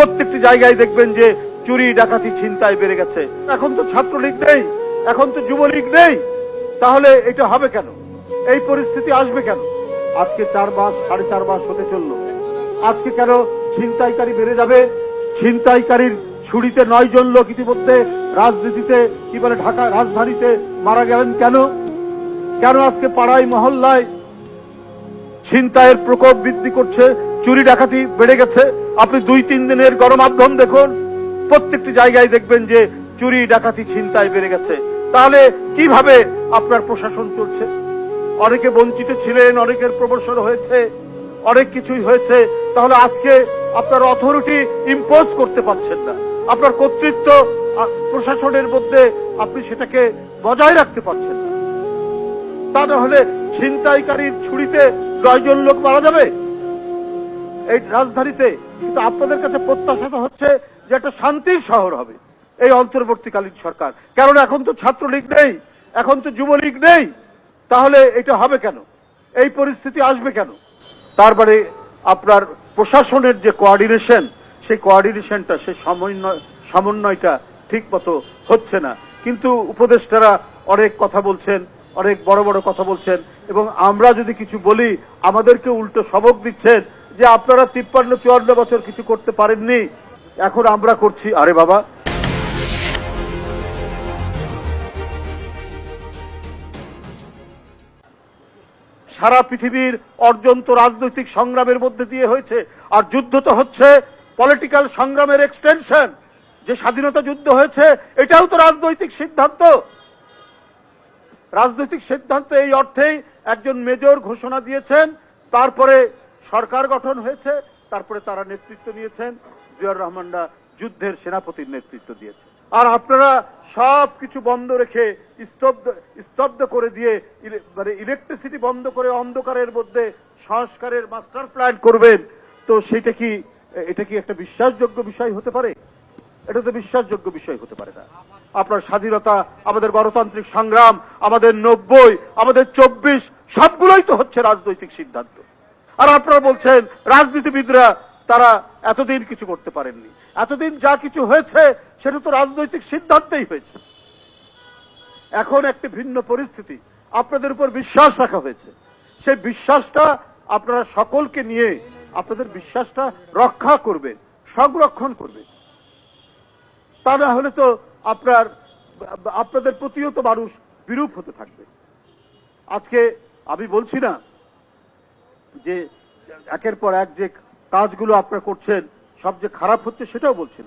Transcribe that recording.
প্রত্যেকটি জায়গায় দেখবেন যে চুরি, ডাকাতি, ছিনতাই বেড়ে গেছে। এখন তো ছাত্রলীগ নেই, এখন তো যুবলীগ নেই। তাহলে এটা হবে কেন? এই পরিস্থিতি আসবে কেন? আজকে চার মাস, সাড়ে চার মাস হতে চলল। আজকে কেন ছিনতাইকারী বেড়ে যাবে? ছিনতাইকারীর ছুরিতে নয় জন লোক ইতিমধ্যে রাজনীতিতে, কি বলে, ঢাকা রাজধানীতে মারা গেলেন কেন? কেন আজকে পাড়ায়, মহল্লায় ছিনতাইয়ের প্রকোপ বৃদ্ধি করছে? চুরি ডাকাতি বেড়ে গেছে। আপনি দুই, তিন দিনের গণমাধ্যম দেখুন, প্রত্যেকটি জায়গায় দেখবেন যে চুরি, ডাকাতি, ছিনতাই বেড়ে গেছে। তাহলে কীভাবে আপনার প্রশাসন চলছে? অনেকে বঞ্চিত ছিলেন, অনেকের প্রমোশন হয়েছে, অনেক কিছুই হয়েছে। তাহলে আজকে আপনার অথরিটি ইম্পোজ করতে পারছেন না। আপনার কর্তৃত্ব প্রশাসনের মধ্যে আপনি সেটাকে বজায় রাখতে পারছেন না। তা না হলে ছিনতাইকারীর ছুরিতে নয়জন লোক মারা যাবে? এই রাজধানীতে, কিন্তু আপনাদের কাছে প্রত্যাশা হচ্ছে যে একটা শান্তির শহর হবে, এই অন্তর্বর্তীকালীন সরকার। কারণ এখন তো ছাত্রলীগ নেই, এখন তো যুবলীগ নেই, তাহলে এটা হবে কেন? এই পরিস্থিতি আসবে কেন? তারপরে আপনার প্রশাসনের যে কোঅর্ডিনেশন সেই কোয়ার্ডিনেশনটা সেই সমন্বয়, সমন্বয়টা ঠিক মতো হচ্ছে না। কিন্তু উপদেষ্টারা অনেক কথা বলছেন, অনেক বড় বড় কথা বলছেন, এবং আমরা যদি কিছু বলি, আমাদেরকে উল্টো সবক দিচ্ছেন যে আপনারা তিপ্পান্ন, চুয়ান্ন বছর কিছু করতে পারেননি, এখন আমরা করছি। আরে বাবা। সারা পৃথিবীর অর্জন তো রাজনৈতিক সংগ্রামের মধ্যে দিয়ে হয়েছে, আর যুদ্ধ তো হচ্ছে পলিটিক্যাল সংগ্রামের এক্সটেনশন যে স্বাধীনতা যুদ্ধ হয়েছে, এটাও তো রাজনৈতিক সিদ্ধান্ত। রাজনৈতিক সিদ্ধান্ত এই অর্থেই একজন মেজর ঘোষণা দিয়েছেন, তারপরে সরকার গঠন হয়েছে, তারপরে তারা নেতৃত্ব নিয়েছেন, জিয়াউর রহমানরা যুদ্ধের সেনাপতির নেতৃত্ব দিয়েছে। আর আপনারা সব কিছু বন্ধ রেখে, স্তব্ধ স্তব্ধ করে দিয়ে মানে ইলেকট্রিসিটি বন্ধ করে অন্ধকারের মধ্যে সংস্কারের মাস্টার প্ল্যান করবেন, তো সেটা কি, এটা কি একটা বিশ্বাসযোগ্য বিষয় হতে পারে? এটা তো বিশ্বাসযোগ্য বিষয় হতে পারে না। আপনার স্বাধীনতা, আমাদের গণতান্ত্রিক সংগ্রাম, আমাদের নব্বই, আমাদের চব্বিশ, সবগুলোই তো হচ্ছে রাজনৈতিক সিদ্ধান্ত। আর আপনারা বলছেন, রাজনীতিবিদরা তারা এতদিন কিছু করতে পারেননি। এতদিন যা কিছু হয়েছে, সেটা তো রাজনৈতিক সিদ্ধান্তেই হয়েছে। এখন একটি ভিন্ন পরিস্থিতি। আপনাদের উপর বিশ্বাস রাখা হয়েছে। সেই বিশ্বাসটা আপনারা সকলকে নিয়ে আপনাদের বিশ্বাসটা রক্ষা করবে, সংরক্ষণ করবে। তা না হলে তো আপনার, আপনাদের প্রতিও তো মানুষ বিরূপ হতে থাকবে। আজকে আমি বলছি না যে একের পর এক যে কাজগুলো আপনারা করছেন সব যে খারাপ হচ্ছে সেটাও বলছেন।